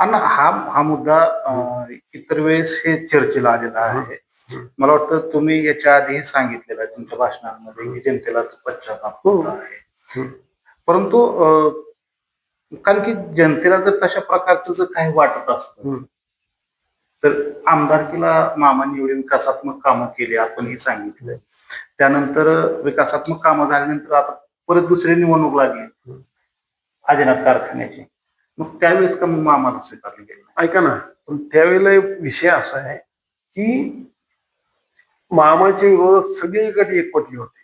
अण्णा हा हा मुद्दा अं, इतर वेळेस हे चर्चेला आलेला आहे. मला वाटतं तुम्ही याच्या आधीही सांगितलेलं आहे तुमच्या भाषणांमध्ये की जनतेला तो पश्चाताप होत आहे. परंतु अं, कारण की जनतेला जर तशा प्रकारचं जर काही वाटत असतं हम्म. तर आमदारकीला मामांनी एवढी विकासात्मक कामं केली आपण हे सांगितलं. त्यानंतर विकासात्मक कामं झाल्यानंतर आता परत दुसरी निवडणूक लागली. आदिनाथ कारखान्याची. मग त्यावेळेस का मग मामाला स्वीकारली गेली? ऐका ना पण त्यावेळेला एक विषय असा आहे की मामाच्या विरोधात सगळे गट एकवटले होते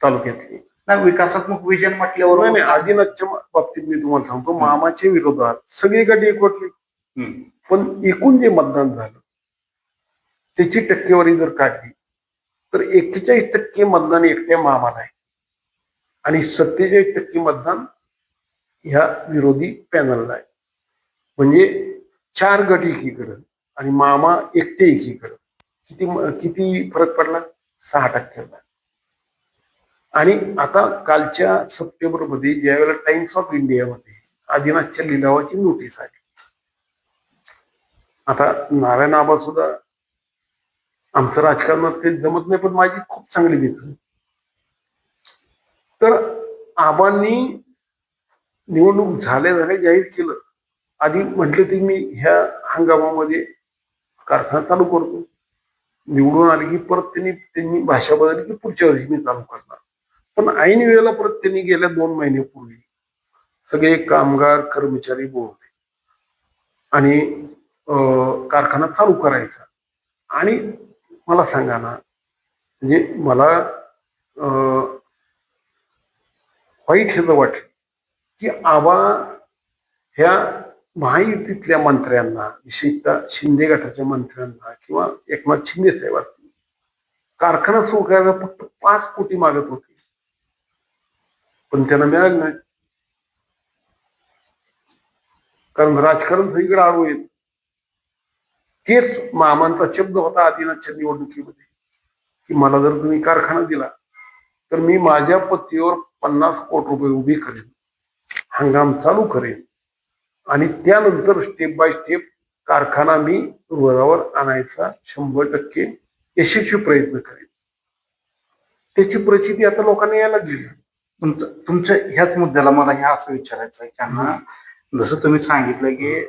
तालुक्यातले. नाही विकासात्मक विजन म्हटल्यावर नाही आदिनाथच्या बाबतीत मी तुम्हाला सांगतो मामाच्या विरोधात सगळे गट एकवटले. पण एकूण जे मतदान झालं त्याची टक्केवारी जर काढली तर एक्केचाळीस टक्के मतदान एकट्या मामाला आहे. आणि सत्तेचाळीस टक्के मतदान ह्या विरोधी पॅनलला आहे. म्हणजे चार गट एकीकडं आणि मामा एकटे एकीकडं. किती किती फरक पडला? सहा टक्क्याचा आणि आता कालच्या सप्टेंबरमध्ये ज्यावेळेला टाइम्स ऑफ इंडियामध्ये आदिनाथच्या लिलावाची नोटीस आली. आता नारायण आबा सुद्धा आमचं राजकारणात काही जमत नाही पण माझी खूप चांगली मित्र. तर आबांनी निवडणूक झाल्या झाल्या जाहीर केलं. आधी म्हटले की मी ह्या हंगामामध्ये कारखाना चालू करतो. निवडून आले की परत त्यांनी त्यांनी भाषा बदलली की पुढच्या वर्षी मी चालू करणार. पण ऐन वेळेला परत त्यांनी गेल्या दोन महिन्यापूर्वी सगळे कामगार कर्मचारी बोलते आणि अं, कारखाना चालू करायचा. आणि मला सांगा ना म्हणजे मला अं, वाईट ह्याचं वाटलं की आबा ह्या महायुतीतल्या मंत्र्यांना विशेषतः शिंदे गटाच्या मंत्र्यांना किंवा एकनाथ शिंदे साहेबांना कारखाना सुरू करायला फक्त पाच कोटी मागत होते. पण त्यांना मिळाले नाही. कारण राजकारण सगळीकडे आळू येत. तेच मामांचा शब्द होता आदिनाथच्या निवडणुकीमध्ये की मला जर तुम्ही कारखाना दिला तर मी माझ्या पत्तीवर पन्नास कोटी रुपये उभी करेन. हंगाम चालू करेन. आणि त्यानंतर स्टेप बाय स्टेप कारखाना मी रुळावर आणायचा शंभर टक्के यशस्वी प्रयत्न करेन. त्याची प्रचिती आता लोकांना यायला लागली. तुमचं तुमच्या ह्याच मुद्द्याला मला हे असं विचारायचं आहे त्यांना जसं तुम्ही सांगितलं की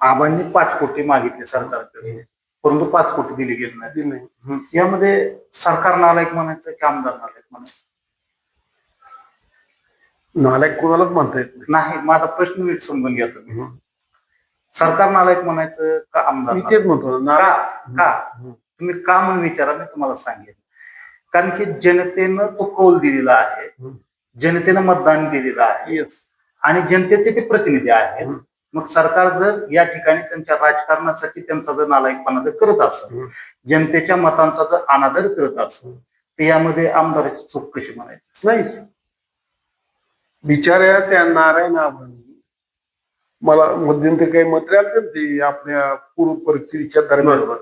आबांनी पाच कोटी मागितले सरकारकडे परंतु पाच कोटी दिली गेली नाही. दिली नाही. यामध्ये सरकार नालायक म्हणायचं की आमदार नालायक म्हणायचं नालायक कोणालाच म्हणता येत नाही. माझा प्रश्न नीट समजून घ्या तुम्ही. नाही सरकार नालायक म्हणायचं का आमदार मी नालायक? तेच म्हणतो ना का? का तुम्ही का म्हणून विचारा मी तुम्हाला सांगेन. कारण की जनतेनं तो कौल दिलेला आहे. हम्म. जनतेनं मतदान दिलेलं आहे. येस आणि जनतेचे ते प्रतिनिधी आहेत. हम्म. मग सरकार जर या ठिकाणी त्यांच्या राजकारणासाठी त्यांचा जर नालायकपणा जर करत असेल हम्म. जनतेच्या मतांचा जर अनादर करत असेल तर यामध्ये आमदाराची चूक कशी म्हणायची? नाही बिचाऱ्या त्या नारायण आबांनी मला मध्यंतरी काही मंत्री आले ते आपल्या पूर्व परिस्थितीच्या दरम्यान. बरोबर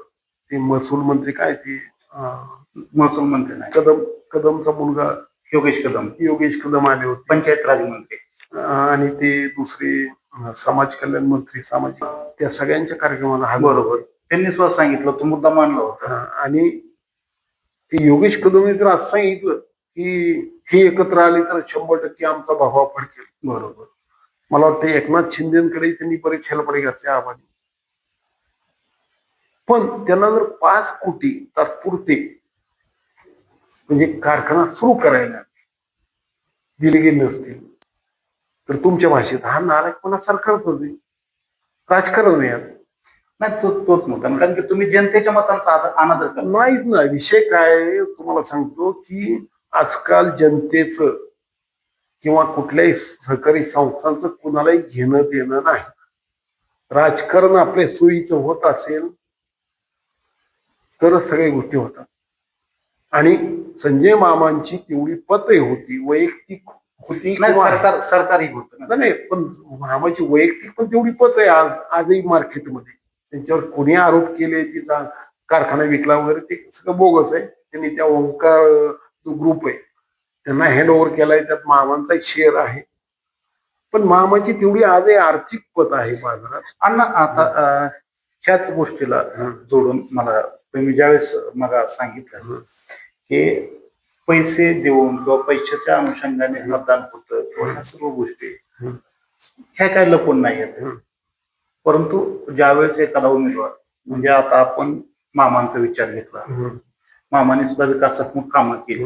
ते महसूल मंत्री काय ते? अं, महसूल मंत्री नाही. कदम कदमचा मुलगा. योगेश कदम. योगेश कदम आले होते. पंचायत राज मंत्री. अं, आणि ते दुसरे अं, समाज कल्याण मंत्री सामाजिक त्या सगळ्यांच्या कार्यक्रमाला हजर होते. बरोबर. त्यांनी स्वतः सांगितलं तो मुद्दा मानला होता. हा, आणि ते योगेश कदमने तर असं सांगितलं. की हे एकत्र आले तर शंभर टक्के आमचा भावा फडकेल बरोबर. मला वाटतं एकनाथ शिंदेकडे त्यांनी बरेच हेलपडे घातले आबानी पण त्यांना जर पाच कोटी तात्पुरते म्हणजे कारखाना सुरू करायला दिले गेले नसतील तर तुमच्या भाषेत हा नालायकपणा सरकारच होते राजकारण यात. नाही तो तोच मुद्दा. कारण की तुम्ही जनतेच्या मतांचा आदर- अनादर नाहीच ना विषय काय तुम्हाला सांगतो की आजकाल जनतेचं किंवा कुठल्याही सहकारी संस्थांचं कुणालाही घेणं देणं नाही. राजकारण आपल्या सोयीचं होत असेल तरच सगळ्या गोष्टी होतात. आणि संजय मामांची तेवढी पतही होती वैयक्तिक होती सरकार सरकारी होत नाही, पण मामाची वैयक्तिक पण तेवढी पत आहे आज आजही मार्केटमध्ये. त्यांच्यावर कोणी आरोप केले तिचा कारखाना विकला वगैरे ते सगळं बोगस आहे. त्यांनी त्या ओंकार जो ग्रुप आहे. त्यांना हँड ओव्हर केलाय त्यात मामांचा शेअर आहे. पण मामाची तेवढी आज आर्थिक पत आहे बाजारात. अण्णा आता अं, ह्याच गोष्टीला जोडून मला तुम्ही ज्यावेळेस मला सांगितलं. की पैसे देऊन किंवा पैशाच्या अनुषंगाने मतदान होतं किंवा ह्या सर्व गोष्टी. ह्या काय लपून नाही आहेत हं. परंतु ज्यावेळेस एखादा उमेदवार म्हणजे आता आपण मामांचा विचार घेतला मामाने सुद्धा विकासात्मक कामं केली.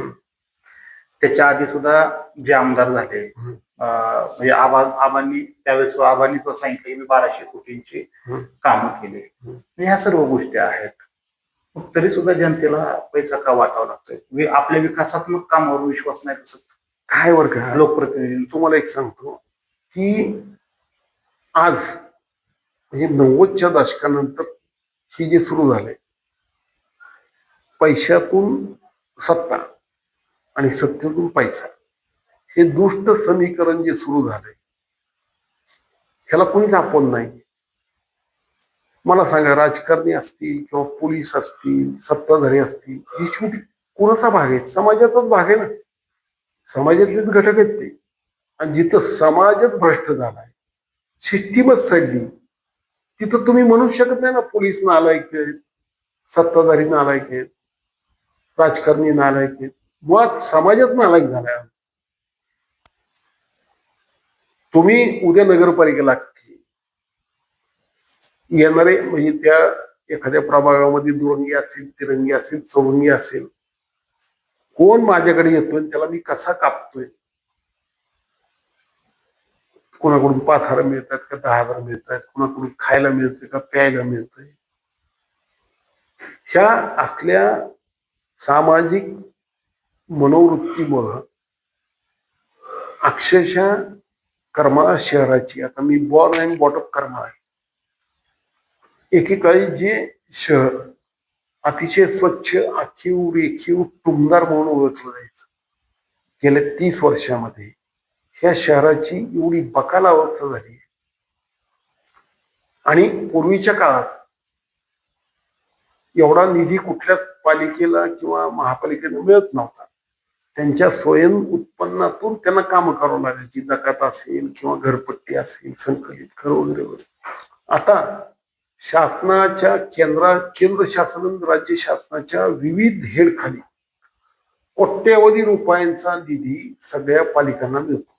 त्याच्या आधी सुद्धा जे आमदार झाले म्हणजे आबा आबांनी त्यावेळेस आबांनी तो सांगितलं की मी बाराशे कोटींची. कामं केली. ह्या सर्व गोष्टी आहेत. तरी सुद्धा जनतेला पैसा का वाटावा लागतोय? आपल्या विकासात्मक कामावर विश्वास नाही बसत. काय वर का लोकप्रतिनिधी तुम्हाला एक सांगतो. की आज म्हणजे नव्वदच्या दशकानंतर ही जे सुरू झाले पैशातून सत्ता आणि सत्तेतून पैसा. हे दुष्ट समीकरण जे सुरू झालंय ह्याला कोणीच आपण नाही. मला सांगा राजकारणी असतील किंवा पोलीस असतील सत्ताधारी असतील ही शेवटी कोणाचा भाग आहे? समाजाचाच भाग आहे ना. समाजातलेच घटक आहेत ते. आणि जिथं समाजच भ्रष्ट झालाय सिस्टीमच सडली तिथं तुम्ही म्हणू शकत नाही ना पोलीस नालायक आहेत सत्ताधारी नालायक आहेत. राजकारणी नालायक. आहेत मुळात समाजात नालायक झालाय. तुम्ही उद्या नगरपालिकेला येणारे म्हणजे त्या एखाद्या प्रभागामध्ये दुरंगी असेल तिरंगी असेल चौरंगी असेल कोण माझ्याकडे येतोय त्याला मी कसा कापतोय? कोणाकडून पाच हजार मिळतात का दहा हजार मिळतात? कोणाकडून खायला मिळतंय का प्यायला मिळतंय? ह्या असल्या सामाजिक मनोवृत्तीमुळं अक्षरशः करमाळा शहराची आता मी बॉर्न अँड ऑफ करमाळा आहे. एकेकाळी जे शहर अतिशय स्वच्छ आखीव रेखीव टुमदार म्हणून ओळखलं जायचं. गेल्या तीस वर्षामध्ये ह्या शहराची एवढी बकाल अवस्था झाली आणि पूर्वीच्या काळात एवढा निधी कुठल्याच पालिकेला किंवा महापालिकेला मिळत नव्हता. त्यांच्या स्वयं उत्पन्नातून त्यांना कामं करावं लागायची. जकात असेल किंवा घरपट्टी असेल संकलित घर वगैरे वगैरे आता शासनाच्या केंद्रा केंद्र शासन राज्य शासनाच्या विविध हेडखाली कोट्यवधी रुपयांचा निधी सगळ्या पालिकांना मिळतो.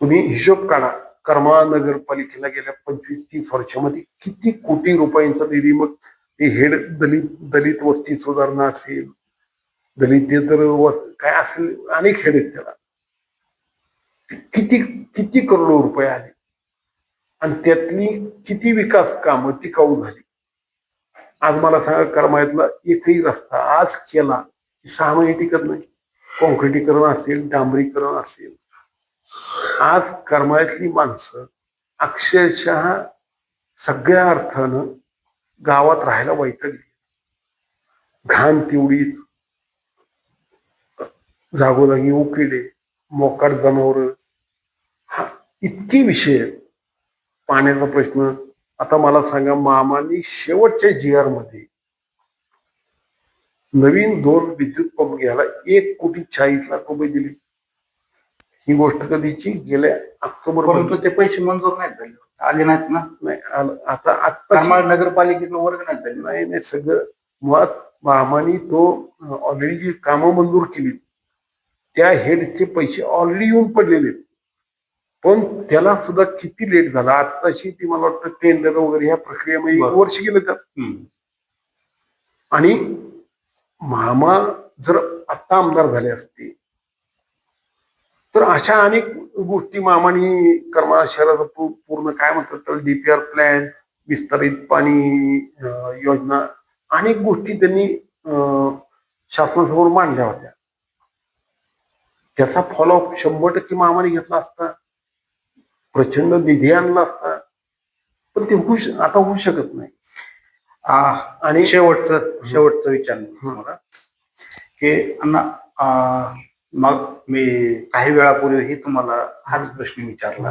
तुम्ही हिशोब काढा. करमाळा नगरपालिकेला गेल्या पंचवीस तीस वर्षामध्ये किती कोटी रुपयांचा निधी मग ते हेड दलित दलित वस्ती सुधारणा असेल दलितेतर वस काय असेल अनेक हेड आहेत त्याला. किती किती करोड रुपये आले. आणि त्यातली किती विकास कामं टिकाऊ झाली. आज मला सांगा करमाळ्यातला एकही रस्ता आज केला की सहा महिने टिकत नाही. कॉन्क्रिटीकरण असेल डांबरीकरण असेल आज करमाळ्यातली माणसं अक्षरशः सगळ्या अर्थानं गावात राहायला वैतगली. घाण तेवढीच जागोजागी उकिडे मोकार जनावर. हा इतकी विषय पाण्याचा प्रश्न. आता मला सांगा मामानी शेवटच्या जी आरमध्ये नवीन दोन विद्युत पंप घ्यायला एक कोटी चाळीस लाख रुपये दिले. ही गोष्ट कधीची गेल्या ऑक्टोबर परंतु ते पैसे मंजूर नाहीत झाले आले नाहीत ना नाही आलं. आता आता करमाळ नगरपालिकेतलं वर्ग नाहीत झाले नाही नाही सगळं मुळात मामानी तो ऑलरेडी जी कामं मंजूर केली त्या हेडचे पैसे ऑलरेडी येऊन पडलेले आहेत. पण त्याला सुद्धा किती लेट झाला आताशी ती मला वाटतं टेंडर वगैरे ह्या प्रक्रियेमध्ये एक बरं. वर्ष गेलं त्यात हम्म. आणि मामा जर आता आमदार झाले असते तर अशा अनेक गोष्टी मामानी करमाळा शहराचा पूर्ण काय म्हणतात तर डीपीआर प्लॅन विस्तारित पाणी योजना अनेक गोष्टी त्यांनी अं, शासनासमोर मांडल्या होत्या. त्याचा फॉलोअप शंभर टक्के मामाने घेतला असता. प्रचंड निधी आणला असता. पण ते होऊ आता होऊ शकत नाही. आ, आणि शेवटचं शेवटचं विचार मला की अण्णा मग मी काही वेळापूर्वीही तुम्हाला हाच प्रश्न विचारला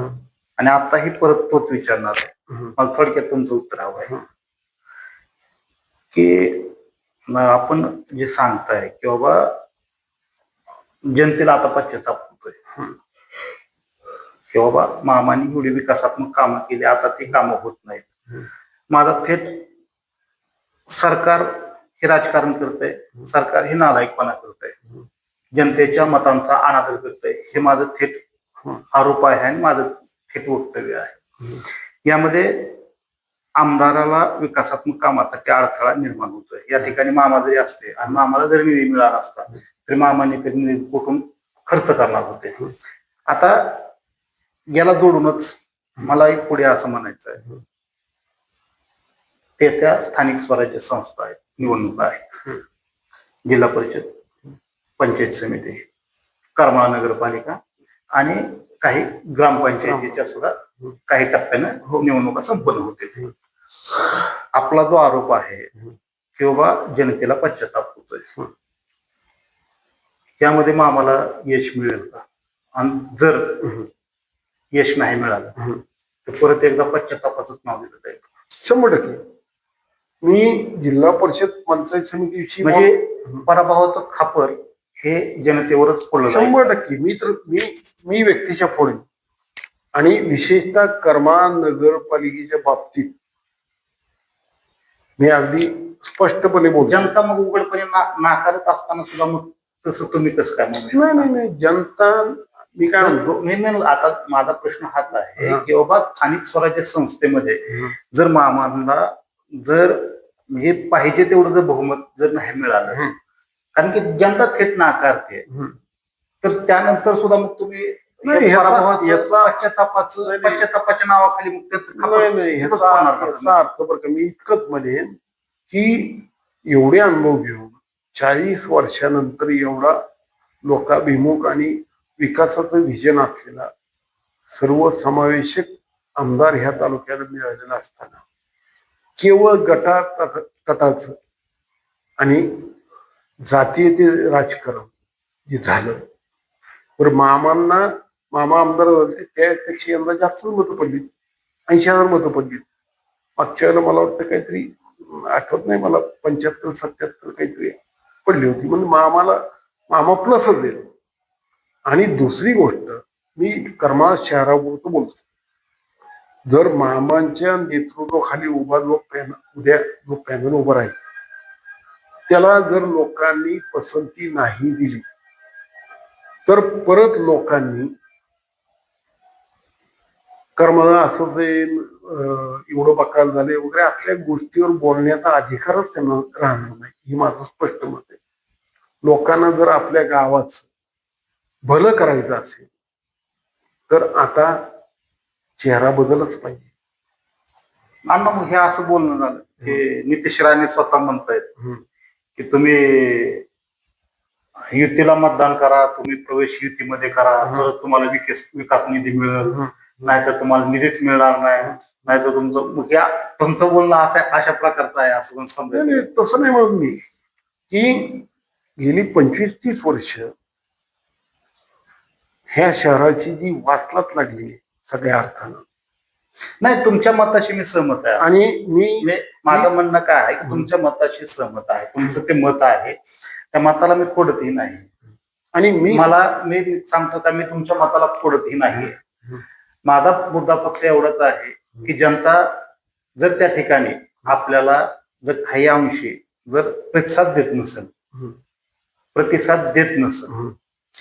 आणि आताही परत तोच विचारणार आहे. मला थोडक्यात तुमचं उत्तर हवं आहे. की आपण जे सांगताय की बाबा जनतेला आता पश्चाताप होतोय. की बाबा मामांनी एवढी विकासात्मक कामं केली आता ती कामं होत नाहीत. माझा थेट सरकार हे राजकारण करतंय सरकार हे नालायकपणा करतंय हम्म. जनतेच्या मतांचा अनादर करतंय. हे माझं थेट. आरोप आहे आणि माझं थेट वक्तव्य आहे. यामध्ये आमदाराला विकासात्मक कामासाठी अडथळा निर्माण होतोय. या ठिकाणी मामा जरी असते आणि मामाला जरी निधी मिळाला असता तरी मामाने तरी निधी कुठून खर्च करणार होते? आता याला जोडूनच मला एक पुढे असं म्हणायचं आहे. ते त्या स्थानिक स्वराज्य संस्था आहेत निवडणुका आहेत. जिल्हा परिषद. पंचायत समिती करमाळा नगरपालिका आणि काही ग्रामपंचायतीच्या सुद्धा काही टप्प्यानं निवडणुका संपन्न होते आपला जो आरोप आहे की बाबा जनतेला पश्चाताप होतोय. त्यामध्ये मग आम्हाला यश मिळेल का? आणि जर यश नाही मिळालं तर परत एकदा पश्चातापाच नाव दिलं जाईल. शंभर टक्के. मी जिल्हा परिषद पंचायत समितीविषयी म्हणजे पराभवाचं खापर हे जनतेवरच पडलं. शंभर टक्के मी तर मी मी व्यक्तीच्या पुढे आणि विशेषतः कर्मा नगरपालिकेच्या बाबतीत मी अगदी स्पष्टपणे बोलतो जनता मग उघडपणे ना- नाकारत असताना सुद्धा मग तसं तुम्ही कसं काय म्हणू नाही नाही नाही जनता मी काय म्हणतो मी म्हणलं, आता माझा प्रश्न हाच आहे हा. की बाबा स्थानिक स्वराज्य संस्थेमध्ये. जर मामांना जर म्हणजे पाहिजे तेवढं जर बहुमत जर नाही मिळालं हं. कारण की जनता थेट नाकारते. तर त्यानंतर सुद्धा मग तुम्ही नाही, पश्चातापाचं नाही, नाही. पश्चातापाच्या नावाखाली मग त्याचं नाही नाही का ह्याचा अर्थ बरं का मी इतकंच म्हणेन की एवढे अनुभव घेऊन चाळीस वर्षानंतर एवढा लोकाभिमुख आणि विकासाचं विजन असलेला सर्व समावेशक आमदार ह्या तालुक्याला मिळालेला असताना केवळ गटा तट- तटाचं आणि जातीय ते राजकारण जे झालं. तर मामांना मामा आमदार झाले त्यापेक्षा यंदा जास्त मतं पडली. ऐंशी हजार मतं पडली. मागच्या वेळेला मला वाटतं काहीतरी आठवत नाही मला पंच्याहत्तर सत्याहत्तर काहीतरी पडली होती. म्हणजे मामाला मामा प्लसच देईल आणि दुसरी गोष्ट मी कर्मा शहराबरोबर बोलतो. जर मामांच्या नेतृत्वाखाली उभा जो पॅन उद्या जो पॅनल उभा राहील त्याला जर लोकांनी पसंती नाही दिली तर परत लोकांनी कर्म असं जे एवढं बकाल झाले वगैरे असल्या गोष्टीवर बोलण्याचा अधिकारच त्यांना राहणार नाही ही माझं स्पष्ट मत आहे. लोकांना जर आपल्या गावाचं भलं करायचं असेल तर आता चेहरा बदलच पाहिजे. अण्णा मग हे असं बोलणं झालं की नितीश राणे स्वतः म्हणतायत. की तुम्ही युतीला मतदान करा तुम्ही प्रवेश युतीमध्ये करा. तर तुम्हाला विकास विकास निधी मिळेल. नाहीतर तुम्हाला निधीच मिळणार नाही. नाहीतर तुमचं या तुमचं बोलणं असं अशा प्रकारचं आहे असं समजा नाही, तसं नाही म्हणत मी. की गेली पंचवीस तीस वर्ष ह्या शहराची जी वाचलात लागली सगळ्या अर्थानं. नाही तुमच्या मताशी मी सहमत आहे. आणि मी मी माझं म्हणणं काय आहे की तुमच्या मताशी सहमत आहे तुमचं ते मत आहे. त्या मताला मी फोडतही नाही. आणि मी मला मी सांगतो का मी तुमच्या मताला फोडतही नाही माझा मुद्दा फक्त एवढाच आहे की जनता जर त्या ठिकाणी आपल्याला जर काही अंशी जर प्रतिसाद देत नसेल. प्रतिसाद देत नसेल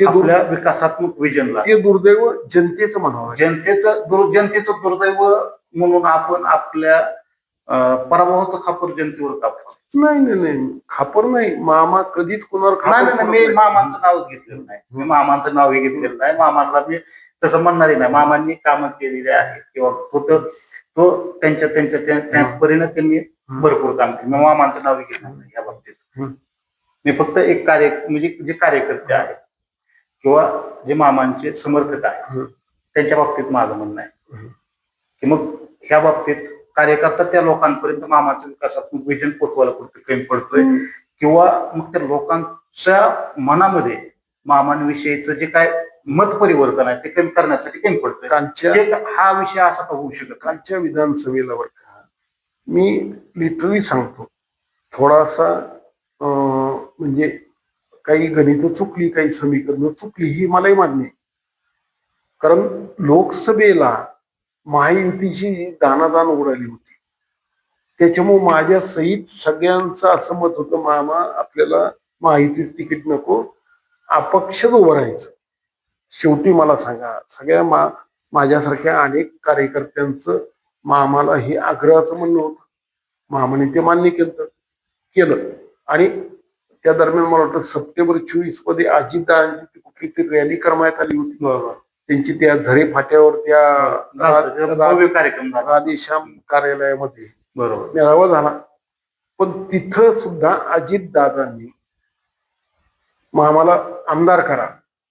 आपल्या विकासात्मक विजनला ते दुर्दैव जनतेचं म्हणावं. जनतेचं दुर- जनतेचं दुर्दैव म्हणून आपण आपल्या पराभवाचं खापर जनतेवर कापतो. नाही नाही नाही. खापर नाही. मामा कधीच कुणावर खापर नाही, मी. मामांचं नावच घेतलेलं नाही. मी मामांचं नाव हे घेतलेलं नाही. मामांना मी तसं म्हणणारही नाही. मामांनी कामं केलेली आहेत. किंवा तो तर- तो त्यांच्या त्यांच्या त्या- त्या हं. परीने त्यांनी भरपूर काम केलं. मी मामांचं नाव घेतलं नाही या बाबतीत. मी फक्त एक कार्य म्हणजे जे कार्यकर्ते आहेत. किंवा जे मामांचे समर्थक आहेत हं. त्यांच्या बाबतीत माझं म्हणणं आहे. की मग ह्या बाबतीत कार्यकर्ता त्या लोकांपर्यंत मामाचं विकासात्मक विजन पोचवायला कुठे कमी पडतोय. किंवा मग त्या लोकांच्या मनामध्ये मामांविषयीचं जे काय मत परिवर्तन आहे ते कमी करण्यासाठी कमी पडतंय हे हा विषय असा का होऊ शकत कालच्या विधानसभेला का मी लिटरली सांगतो थोडासा म्हणजे काही गणित चुकली काही समीकरणं चुकली ही मलाही मान्य आहे. कारण लोकसभेला महायुतीची दानादान उडाली होती. त्याच्यामुळे माझ्या सहित सगळ्यांचं असं मत होतं मामा आपल्याला महायुतीच तिकीट नको अपक्षच उभं राहायचं. शेवटी मला सांगा सगळ्या मा माझ्यासारख्या अनेक कार्यकर्त्यांचं मामाला हे आग्रहाचं म्हणणं होतं. मामाने ते मान्य केलं केलं. आणि त्या दरम्यान मला वाटतं सप्टेंबर चोवीसमध्ये अजितदादांची ती कुठली तरी रॅली करण्यात आली होती. बरोबर. त्यांची त्या झरे फाट्यावर त्या कार्यक्रम राधेश्याम कार्यालयामध्ये बरोबर. मेळावा झाला. पण तिथं सुद्धा अजितदादांनी आम्हाला आमदार करा.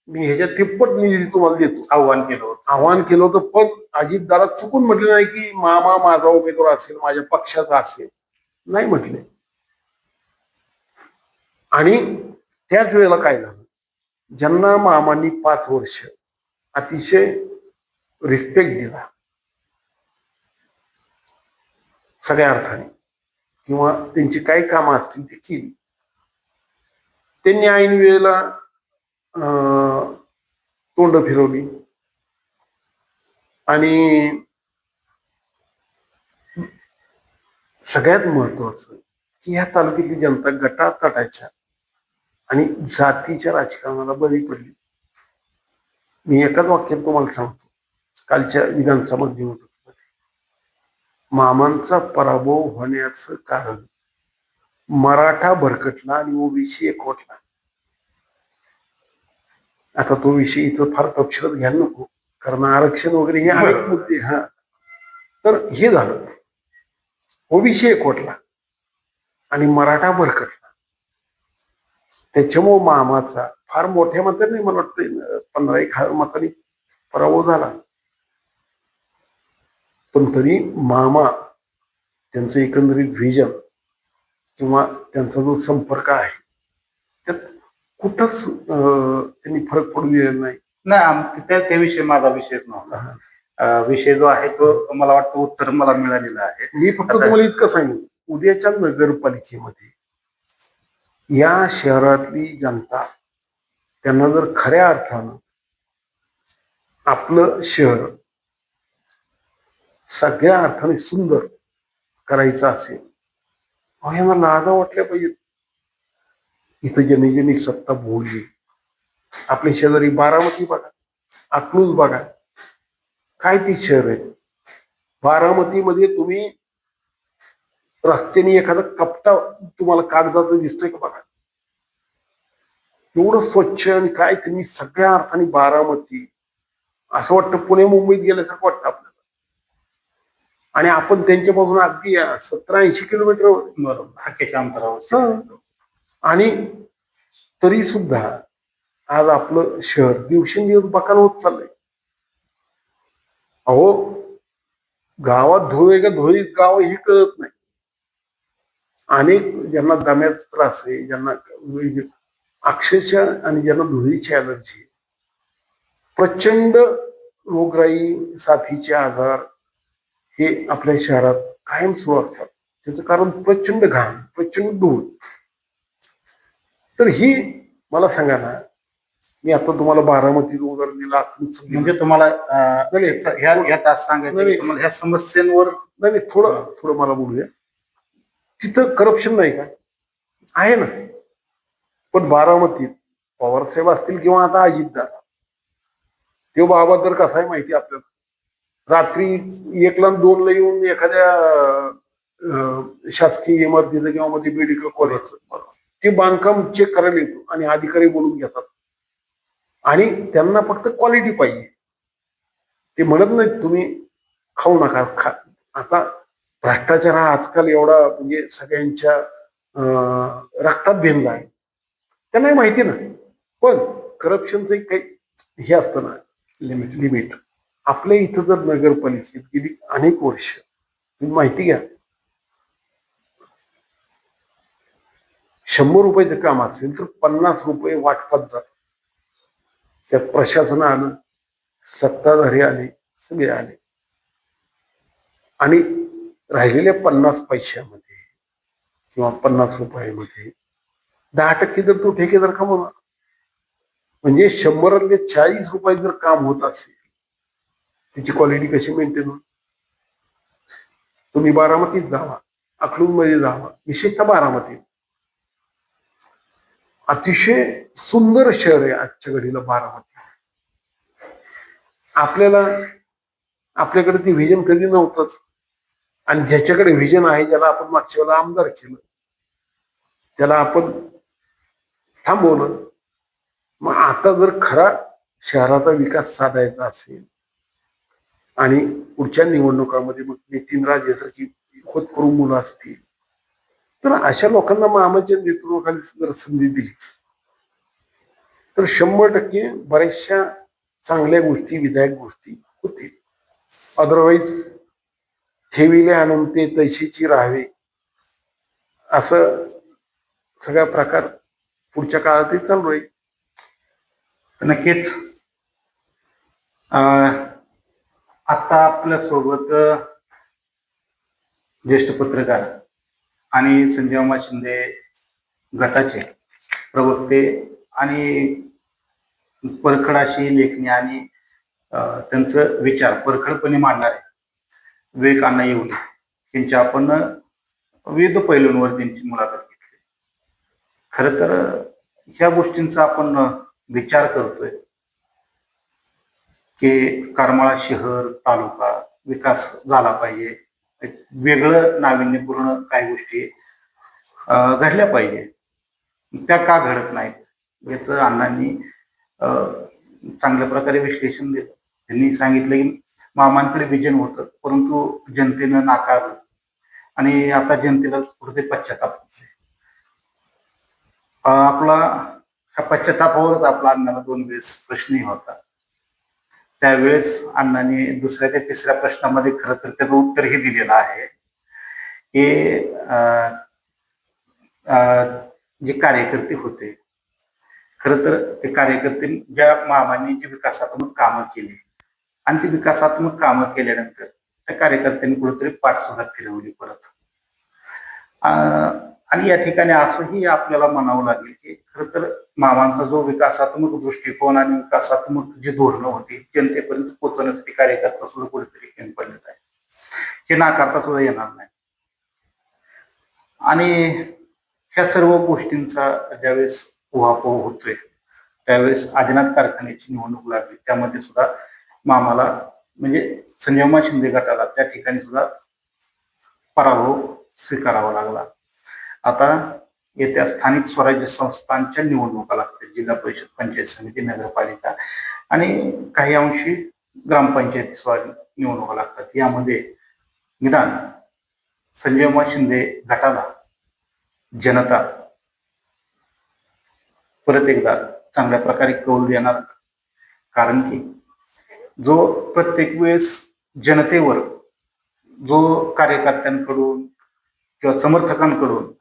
मी ह्याच्या तिप्पट निधी तुम्हाला देतो. आव्हान केलं होतं. आव्हान केलं होतं पण अजितदादा चुकून म्हटले नाही की मामा माझा उमेदवार असेल माझ्या पक्षाचा असेल. नाही म्हटले. आणि त्याच वेळेला काय झालं? ज्यांना मामांनी पाच वर्ष अतिशय रिस्पेक्ट दिला सगळ्या अर्थाने किंवा त्यांची काही कामं असतील ती केली. त्यांनी ऐन वेळेला अं, तोंड फिरवली. आणि सगळ्यात महत्वाचं की ह्या तालुक्यातली जनता गटातटाच्या आणि जातीच्या राजकारणाला बळी पडली. मी एकाच वाक्यात तुम्हाला सांगतो. कालच्या विधानसभा निवडणुकीमध्ये मामांचा पराभव होण्याचं कारण मराठा भरकटला आणि ओबीसी एकवटला आता तो विषय इथं फार तपशिलात घ्यायला नको. कारण आरक्षण वगैरे हे अनेक. मुद्दे हा. तर हे झालं. ओबीसी एकवटला आणि मराठा भरकटला. त्याच्यामुळं मामाचा फार मोठ्या मताने मला वाटतं पंधरा एक हजार मतांनी पराभव झाला. पण तरी मामा त्यांचं एकंदरीत व्हिजन किंवा त्यांचा जो संपर्क आहे त्यात कुठंच त्यांनी फरक पडू दिलेला नाही. नाही त्याविषयी माझा विषयच नव्हता. विषय जो आहे तो मला वाटतं उत्तर मला मिळालेलं आहे. मी फक्त तुम्हाला इतकं सांगेन उद्याच्या नगरपालिकेमध्ये या शहरातली जनता त्यांना जर खऱ्या अर्थानं आपलं शहर सगळ्या अर्थाने सुंदर करायचं असेल अहो, यांना लाजा वाटल्या पाहिजेत. इथं ज्यांनी ज्यांनी सत्ता भोगली आपले शेजारी बारामती बघा अकलूज बघा काय ती शहर आहे? बारामतीमध्ये तुम्ही रस्त्याने एखादा कपटा तुम्हाला कागदाचा दिसतोय का बघा? एवढं स्वच्छ आणि काय त्यांनी सगळ्या अर्थाने बारामती असं वाटतं पुणे मुंबईत गेल्यासारखं वाटतं आपल्याला. आणि आपण त्यांच्यापासून अगदी सतरा ऐंशी किलोमीटर हाकेच्या अंतरावर. आणि तरी सुद्धा आज आपलं शहर दिवसेंदिवस बकाल होत चाललंय. अहो गावात धुळे का धुळीत गाव हे कळत नाही. अनेक ज्यांना दम्याचा त्रास आहे ज्यांना अक्षरशः आणि ज्यांना धुळीची अलर्जी आहे. प्रचंड रोगराई साथीचे आजार हे आपल्या शहरात कायम सुरू असतात. त्याचं कारण प्रचंड घाण प्रचंड धूळ. तर ही मला सांगा ना मी आता तुम्हाला बारामती उदाहरण दिलं म्हणजे तुम्हाला ह्या समस्यांवर नाही, थोडं थोडं मला बोलूया. तिथं करप्शन नाही का? आहे ना. पण बारामतीत पवारसाहेब असतील किंवा आता अजितदादा. तो बाबा तर कसा आहे माहिती आपल्याला? रात्री एकला दोनला येऊन एखाद्या शासकीय इमारतीचं किंवा मध्ये मेडिकल कॉलेजचं ते बांधकाम चेक करायला येतो आणि अधिकारी बोलून घेतात. आणि त्यांना फक्त क्वालिटी पाहिजे. ते म्हणत नाहीत तुम्ही खाऊ नका. खा आता भ्रष्टाचार हा आजकाल एवढा म्हणजे सगळ्यांच्या अं, रक्तात भिनला आहे. त्यांनाही माहिती ना. पण करप्शनचं एक काही हे असतं ना लिमिट लिमिट आपल्या इथं जर नगरपालिकेत गेली अनेक वर्ष तुम्ही माहिती घ्या. शंभर रुपयाचं काम असेल तर पन्नास रुपये वाटपात जात त्यात प्रशासन आलं सत्ताधारी आले सगळे आले. आणि राहिलेल्या पन्नास पैशामध्ये किंवा पन्नास रुपयामध्ये दहा टक्के जर तो ठेकेदार कमवणार म्हणजे शंभरातले चाळीस रुपये जर काम होत असेल त्याची क्वालिटी कशी मेंटेन होईल? तुम्ही बारामतीत जावा अकलूजमध्ये जावा विशेषतः बारामतीत. अतिशय सुंदर शहर आहे आजच्या घडीला बारामती. आपल्याला आपल्याकडे ती व्हिजन कधी नव्हतंच. आणि ज्याच्याकडे व्हिजन आहे ज्याला आपण मागच्या वेळेला आमदार केलं. त्याला आपण थांबवलं. मग आता जर खरा शहराचा विकास साधायचा असेल आणि पुढच्या निवडणुकामध्ये मग नितीन राजेसारखी करून मुलं असतील तर अशा लोकांना मामाच्या नेतृत्वाखाली जर संधी दिली तर शंभर टक्के बऱ्याचशा चांगल्या गोष्टी विधायक गोष्टी होतील. अदरवाईज ठेविले आणून ते तैशीची राहावे. असं सगळा प्रकार पुढच्या काळातही चालू आहे. नक्कीच. अं, आता आपल्यासोबत ज्येष्ठ पत्रकार आणि संजय मामा शिंदे गटाचे प्रवक्ते आणि परखड अशी लेखणी आणि त्यांचं विचार परखडपणे मांडणारे विवेकांना अण्णा येऊन त्यांच्या आपण विविध पैलूंवर त्यांची मुलाखत घेतली. खर तर ह्या गोष्टींचा आपण विचार करतोय. की करमाळा शहर तालुका विकास झाला पाहिजे. एक वेगळं नाविन्यपूर्ण काही गोष्टी घडल्या पाहिजे. त्या का घडत नाहीत? याचं अण्णांनी अं, चांगल्या प्रकारे विश्लेषण दिलं. त्यांनी सांगितलं की मामांकडे विजन होतं परंतु जनतेनं नाकारलं. आणि आता जनतेला कुठे पश्चाताप आपला ह्या पश्चातापावरच आपला अण्णाला दोन वेळेस प्रश्नही होता. त्यावेळेस अण्णांनी दुसऱ्या ते तिसऱ्या प्रश्नामध्ये खरं तर त्याचं उत्तरही दिलेलं आहे. की अं, अं, जे कार्यकर्ते होते खरं तर ते कार्यकर्ते ज्या मामांनी जी विकासात्मक कामं केली आणि ती विकासात्मक कामं केल्यानंतर त्या कार्यकर्त्यांनी कुठेतरी पाठसुद्धा फिरवली म्हणजे परत. अं, आणि या ठिकाणी असंही आपल्याला म्हणावं लागेल की खर तर मामांचा जो विकासात्मक दृष्टिकोन आणि विकासात्मक जी धोरणं होती जनतेपर्यंत पोहोचवण्यासाठी कार्यकर्ता सुद्धा कुठेतरी पडलेत आहे हे नाकारता सुद्धा येणार नाही. आणि ह्या सर्व गोष्टींचा ज्यावेळेस उहापोह होतोय त्यावेळेस आदिनाथ कारखान्याची निवडणूक लागली त्यामध्ये सुद्धा मामाला म्हणजे संजयमा शिंदे गटाला त्या ठिकाणी सुद्धा पराभव स्वीकारावा लागला. आता येत्या स्थानिक स्वराज्य संस्थांच्या निवडणुका लागतील जिल्हा परिषद पंचायत समिती नगरपालिका आणि काही अंशी ग्रामपंचायत स्वर निवडणुका लागतात. यामध्ये निदान संजयमा शिंदे गटाला जनता परत एकदा चांगल्या प्रकारे कौल देणार कारण की जो प्रत्येक वेळेस जनतेवर जो कार्यकर्त्यांकडून किंवा समर्थकांकडून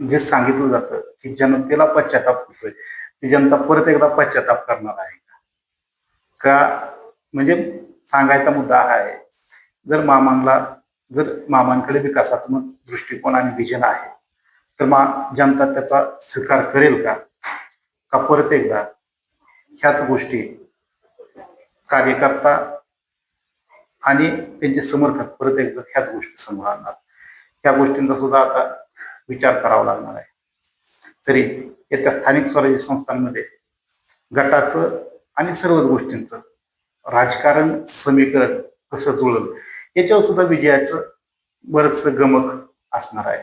जे सांगितलं जातं की जनतेला पश्चाताप होतोय ती जनता परत एकदा पश्चाताप करणार आहे का? का म्हणजे सांगायचा मुद्दा हा आहे जर मामांना जर मामांकडे विकासात्मक दृष्टिकोन आणि विजन आहे तर मा जनता त्याचा स्वीकार करेल का? का परत एकदा ह्याच गोष्टी कार्यकर्ता आणि त्यांचे समर्थक परत एकदा ह्याच गोष्टी समोर आणणार. ह्या गोष्टींचा सुद्धा आता विचार करावा लागणार आहे. तरी येत्या स्थानिक स्वराज्य संस्थांमध्ये गटाचं आणि सर्वच गोष्टींचं राजकारण समीकरण कसं जुळलं याच्यावर सुद्धा विजयाचं बरंच गमक असणार आहे.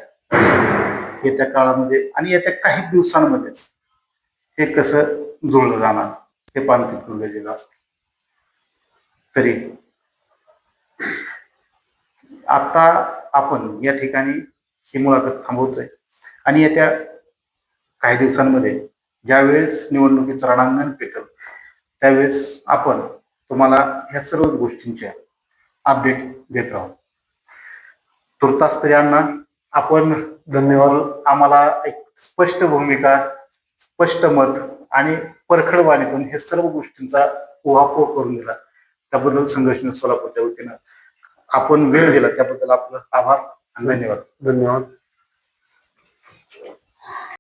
येत्या काळामध्ये आणि येत्या काही दिवसांमध्येच हे कसं जुळलं जाणार हे पाहणं तिथून गरजेचं असतं. तरी. आता आपण या ठिकाणी ही मुलाखत थांबवतोय. आणि येत्या काही दिवसांमध्ये ज्यावेळेस निवडणुकीचं रणांगण पेटल त्यावेळेस आपण तुम्हाला ह्या सर्वच गोष्टींच्या अपडेट देत राहू. तुर्तास स्त्रियांना आपण धन्यवाद. आम्हाला एक स्पष्ट भूमिका स्पष्ट मत आणि परखडवाणीतून हे सर्व गोष्टींचा उहापोह करून दिला. त्याबद्दल संघर्ष सोलापूरच्या वतीनं आपण वेळ दिला त्याबद्दल आपलं आभार आणि धन्यवाद. धन्यवाद.